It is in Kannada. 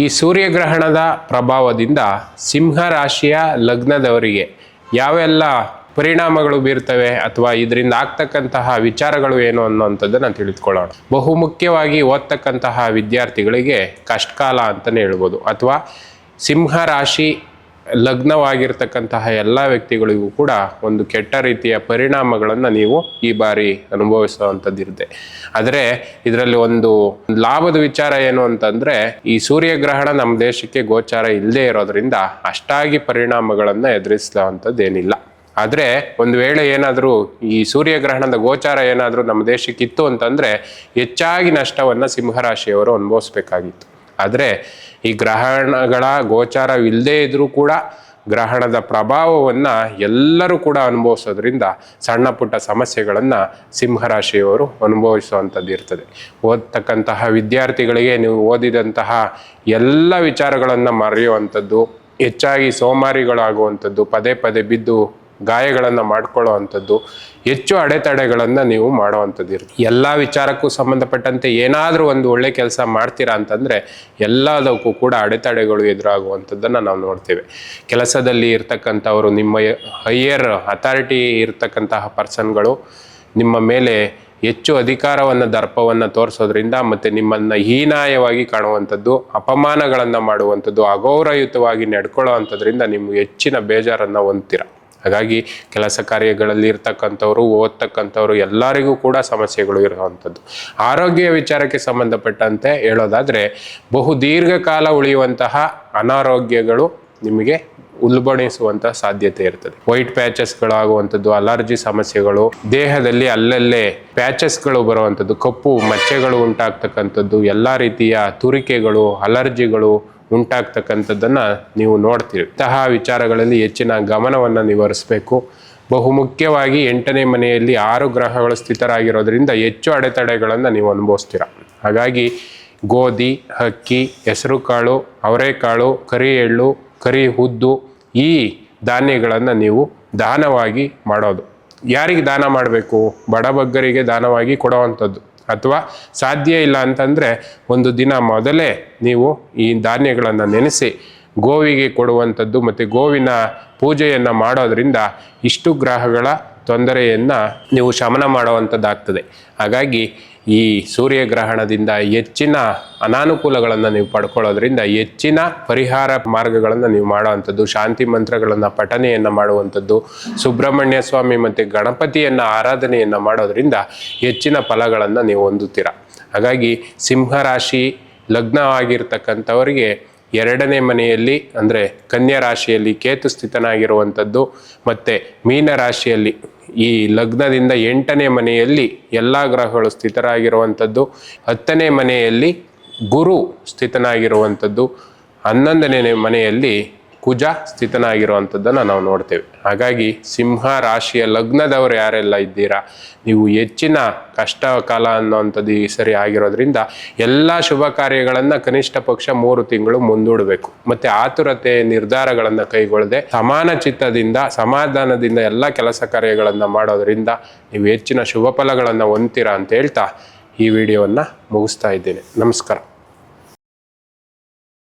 ಈ ಸೂರ್ಯಗ್ರಹಣದ ಪ್ರಭಾವದಿಂದ ಸಿಂಹ ರಾಶಿಯ ಲಗ್ನದವರಿಗೆ ಯಾವೆಲ್ಲ ಪರಿಣಾಮಗಳು ಬೀರ್ತವೆ ಅಥವಾ ಇದರಿಂದ ಆಗ್ತಕ್ಕಂತಹ ವಿಚಾರಗಳು ಏನು ಅನ್ನೋಂಥದ್ದನ್ನು ತಿಳಿದುಕೊಳ್ಳೋಣ. ಬಹುಮುಖ್ಯವಾಗಿ ಓದ್ತಕ್ಕಂತಹ ವಿದ್ಯಾರ್ಥಿಗಳಿಗೆ ಕಷ್ಟಕಾಲ ಅಂತಲೇ ಹೇಳ್ಬೋದು. ಅಥವಾ ಸಿಂಹ ರಾಶಿ ಲಗ್ನವಾಗಿರ್ತಕ್ಕಂತಹ ಎಲ್ಲ ವ್ಯಕ್ತಿಗಳಿಗೂ ಕೂಡ ಒಂದು ಕೆಟ್ಟ ರೀತಿಯ ಪರಿಣಾಮಗಳನ್ನು ನೀವು ಈ ಬಾರಿ ಅನುಭವಿಸುವಂಥದ್ದಿರುತ್ತೆ ಆದರೆ ಇದರಲ್ಲಿ ಒಂದು ಲಾಭದ ವಿಚಾರ ಏನು ಅಂತಂದರೆ, ಈ ಸೂರ್ಯಗ್ರಹಣ ನಮ್ಮ ದೇಶಕ್ಕೆ ಗೋಚಾರ ಇಲ್ಲದೆ ಇರೋದ್ರಿಂದ ಅಷ್ಟಾಗಿ ಪರಿಣಾಮಗಳನ್ನು ಎದುರಿಸುವಂಥದ್ದೇನಿಲ್ಲ ಆದರೆ ಒಂದು ವೇಳೆ ಏನಾದರೂ ಈ ಸೂರ್ಯಗ್ರಹಣದ ಗೋಚಾರ ಏನಾದರೂ ನಮ್ಮ ದೇಶಕ್ಕಿತ್ತು ಅಂತಂದರೆ, ಹೆಚ್ಚಾಗಿ ನಷ್ಟವನ್ನು ಸಿಂಹರಾಶಿಯವರು ಅನುಭವಿಸ್ಬೇಕಾಗಿತ್ತು. ಆದರೆ ಈ ಗ್ರಹಣಗಳ ಗೋಚಾರವಿಲ್ಲದೇ ಇದ್ದರೂ ಕೂಡ ಗ್ರಹಣದ ಪ್ರಭಾವವನ್ನು ಎಲ್ಲರೂ ಕೂಡ ಅನುಭವಿಸೋದ್ರಿಂದ ಸಣ್ಣ ಪುಟ್ಟ ಸಮಸ್ಯೆಗಳನ್ನು ಸಿಂಹರಾಶಿಯವರು ಅನುಭವಿಸುವಂಥದ್ದು ಇರ್ತದೆ. ಓದ್ತಕ್ಕಂತಹ ವಿದ್ಯಾರ್ಥಿಗಳಿಗೆ ನೀವು ಓದಿದಂತಹ ಎಲ್ಲ ವಿಚಾರಗಳನ್ನು ಮರೆಯುವಂಥದ್ದು, ಹೆಚ್ಚಾಗಿ ಸೋಮಾರಿಗಳಾಗುವಂಥದ್ದು, ಪದೇ ಪದೇ ಬಿದ್ದು ಗಾಯಗಳನ್ನು ಮಾಡ್ಕೊಳ್ಳೋ ಅಂಥದ್ದು ಹೆಚ್ಚು ಅಡೆತಡೆಗಳನ್ನು ನೀವು ಮಾಡುವಂಥದ್ದು ಇರುತ್ತೆ. ಎಲ್ಲ ವಿಚಾರಕ್ಕೂ ಸಂಬಂಧಪಟ್ಟಂತೆ ಏನಾದರೂ ಒಂದು ಒಳ್ಳೆ ಕೆಲಸ ಮಾಡ್ತೀರಾ ಅಂತಂದರೆ ಎಲ್ಲದಕ್ಕೂ ಕೂಡ ಅಡೆತಡೆಗಳು ಎದುರಾಗುವಂಥದ್ದನ್ನು ನಾವು ನೋಡ್ತೇವೆ. ಕೆಲಸದಲ್ಲಿ ಇರ್ತಕ್ಕಂಥವರು, ನಿಮ್ಮ ಹೈಯರ್ ಅಥಾರಿಟಿ ಇರ್ತಕ್ಕಂತಹ ಪರ್ಸನ್ಗಳು ನಿಮ್ಮ ಮೇಲೆ ಹೆಚ್ಚು ಅಧಿಕಾರವನ್ನು, ದರ್ಪವನ್ನು ತೋರಿಸೋದ್ರಿಂದ ಮತ್ತು ನಿಮ್ಮನ್ನು ಹೀನಾಯವಾಗಿ ಕಾಣುವಂಥದ್ದು, ಅಪಮಾನಗಳನ್ನು ಮಾಡುವಂಥದ್ದು ಅಗೌರಯುತವಾಗಿ ನಡ್ಕೊಳ್ಳೋ ಅಂಥದ್ರಿಂದ ನಿಮ್ಗೆ ಹೆಚ್ಚಿನ ಬೇಜಾರನ್ನು ಹೊಂದ್ತೀರ. ಹಾಗಾಗಿ ಕೆಲಸ ಕಾರ್ಯಗಳಲ್ಲಿ ಇರ್ತಕ್ಕಂಥವ್ರು, ಓದ್ತಕ್ಕಂಥವ್ರು ಎಲ್ಲರಿಗೂ ಕೂಡ ಸಮಸ್ಯೆಗಳು ಇರುವಂಥದ್ದು. ಆರೋಗ್ಯ ವಿಚಾರಕ್ಕೆ ಸಂಬಂಧಪಟ್ಟಂತೆ ಹೇಳೋದಾದರೆ, ಬಹು ದೀರ್ಘಕಾಲ ಉಳಿಯುವಂತಹ ಅನಾರೋಗ್ಯಗಳು ನಿಮಗೆ ಉಲ್ಬಣಿಸುವಂತಹ ಸಾಧ್ಯತೆ ಇರ್ತದೆ. ವೈಟ್ ಪ್ಯಾಚಸ್ಗಳಾಗುವಂಥದ್ದು, ಅಲರ್ಜಿ ಸಮಸ್ಯೆಗಳು, ದೇಹದಲ್ಲಿ ಅಲ್ಲಲ್ಲೇ ಪ್ಯಾಚಸ್ಗಳು ಬರುವಂಥದ್ದು, ಕಪ್ಪು ಮಚ್ಚೆಗಳು ಉಂಟಾಗ್ತಕ್ಕಂಥದ್ದು, ಎಲ್ಲ ರೀತಿಯ ತುರಿಕೆಗಳು, ಅಲರ್ಜಿಗಳು ಉಂಟಾಗ್ತಕ್ಕಂಥದ್ದನ್ನು ನೀವು ನೋಡ್ತೀರಿ. ಇಂತಹ ವಿಚಾರಗಳಲ್ಲಿ ಹೆಚ್ಚಿನ ಗಮನವನ್ನು ನೀವು ಬಹುಮುಖ್ಯವಾಗಿ ಎಂಟನೇ ಮನೆಯಲ್ಲಿ ಆರು ಗ್ರಹಗಳು ಸ್ಥಿತರಾಗಿರೋದ್ರಿಂದ ಹೆಚ್ಚು ಅಡೆತಡೆಗಳನ್ನು ನೀವು ಅನುಭವಿಸ್ತೀರ. ಹಾಗಾಗಿ ಗೋಧಿ, ಹಕ್ಕಿ ಹೆಸರುಕಾಳು ಅವರೆಕಾಳು ಕರಿ ಎಳ್ಳು, ಕರಿ ಉದ್ದು ಈ ಧಾನ್ಯಗಳನ್ನು ನೀವು ದಾನವಾಗಿ ಮಾಡೋದು. ಯಾರಿಗೆ ದಾನ ಮಾಡಬೇಕು? ಬಡಬಗ್ಗರಿಗೆ ದಾನವಾಗಿ ಕೊಡುವಂಥದ್ದು. ಅಥವಾ ಸಾಧ್ಯ ಇಲ್ಲ ಅಂತಂದರೆ ಒಂದು ದಿನ ಮೊದಲೇ ನೀವು ಈ ಧಾನ್ಯಗಳನ್ನು ನೆನೆಸಿ ಗೋವಿಗೆ ಕೊಡುವಂಥದ್ದು ಮತ್ತು ಗೋವಿನ ಪೂಜೆಯನ್ನು ಮಾಡೋದರಿಂದ ಇಷ್ಟು ಗ್ರಹಗಳ ತೊಂದರೆಯನ್ನು ನೀವು ಶಮನ ಮಾಡುವಂಥದ್ದಾಗ್ತದೆ. ಹಾಗಾಗಿ ಈ ಸೂರ್ಯಗ್ರಹಣದಿಂದ ಹೆಚ್ಚಿನ ಅನಾನುಕೂಲಗಳನ್ನು ನೀವು ಪಡ್ಕೊಳ್ಳೋದ್ರಿಂದ ಹೆಚ್ಚಿನ ಪರಿಹಾರ ಮಾರ್ಗಗಳನ್ನು ನೀವು ಮಾಡುವಂಥದ್ದು, ಶಾಂತಿ ಮಂತ್ರಗಳನ್ನು ಪಠನೆಯನ್ನು ಮಾಡುವಂಥದ್ದು, ಸುಬ್ರಹ್ಮಣ್ಯ ಸ್ವಾಮಿ ಮತ್ತು ಗಣಪತಿಯನ್ನು ಆರಾಧನೆಯನ್ನು ಮಾಡೋದ್ರಿಂದ ಹೆಚ್ಚಿನ ಫಲಗಳನ್ನು ನೀವು ಹೊಂದುತ್ತೀರ. ಹಾಗಾಗಿ ಸಿಂಹರಾಶಿ ಲಗ್ನವಾಗಿರ್ತಕ್ಕಂಥವರಿಗೆ ಎರಡನೇ ಮನೆಯಲ್ಲಿ, ಅಂದರೆ ಕನ್ಯಾ ರಾಶಿಯಲ್ಲಿ ಕೇತು ಸ್ಥಿತನಾಗಿರುವಂಥದ್ದು, ಮತ್ತು ಮೀನ ರಾಶಿಯಲ್ಲಿ ಈ ಲಗ್ನದಿಂದ ಎಂಟನೇ ಮನೆಯಲ್ಲಿ ಎಲ್ಲ ಗ್ರಹಗಳು ಸ್ಥಿತರಾಗಿರುವಂಥದ್ದು, ಹತ್ತನೇ ಮನೆಯಲ್ಲಿ ಗುರು ಸ್ಥಿತನಾಗಿರುವಂಥದ್ದು, ಹನ್ನೊಂದನೇ ಮನೆಯಲ್ಲಿ ಕುಜ ಸ್ಥಿತನಾಗಿರುವಂಥದ್ದನ್ನು ನಾವು ನೋಡ್ತೇವೆ. ಹಾಗಾಗಿ ಸಿಂಹ ರಾಶಿಯ ಲಗ್ನದವರು ಯಾರೆಲ್ಲ ಇದ್ದೀರಾ? ನೀವು ಹೆಚ್ಚಿನ ಕಷ್ಟ ಕಾಲ ಅನ್ನೋವಂಥದ್ದು ಈ ಸರಿ ಆಗಿರೋದ್ರಿಂದ ಎಲ್ಲ ಶುಭ ಕಾರ್ಯಗಳನ್ನು ಕನಿಷ್ಠ ಪಕ್ಷ ಮೂರು ತಿಂಗಳು ಮುಂದೂಡಬೇಕು. ಮತ್ತು ಆತುರತೆ ನಿರ್ಧಾರಗಳನ್ನು ಕೈಗೊಳ್ಳದೆ ಸಮಾನ ಚಿತ್ತದಿಂದ, ಸಮಾಧಾನದಿಂದ ಎಲ್ಲ ಕೆಲಸ ಕಾರ್ಯಗಳನ್ನು ಮಾಡೋದರಿಂದ ನೀವು ಹೆಚ್ಚಿನ ಶುಭ ಫಲಗಳನ್ನು ಹೊಂದ್ತೀರಾ ಅಂತ ಹೇಳ್ತಾ ಈ ವಿಡಿಯೋವನ್ನು ಮುಗಿಸ್ತಾ ಇದ್ದೇನೆ. ನಮಸ್ಕಾರ.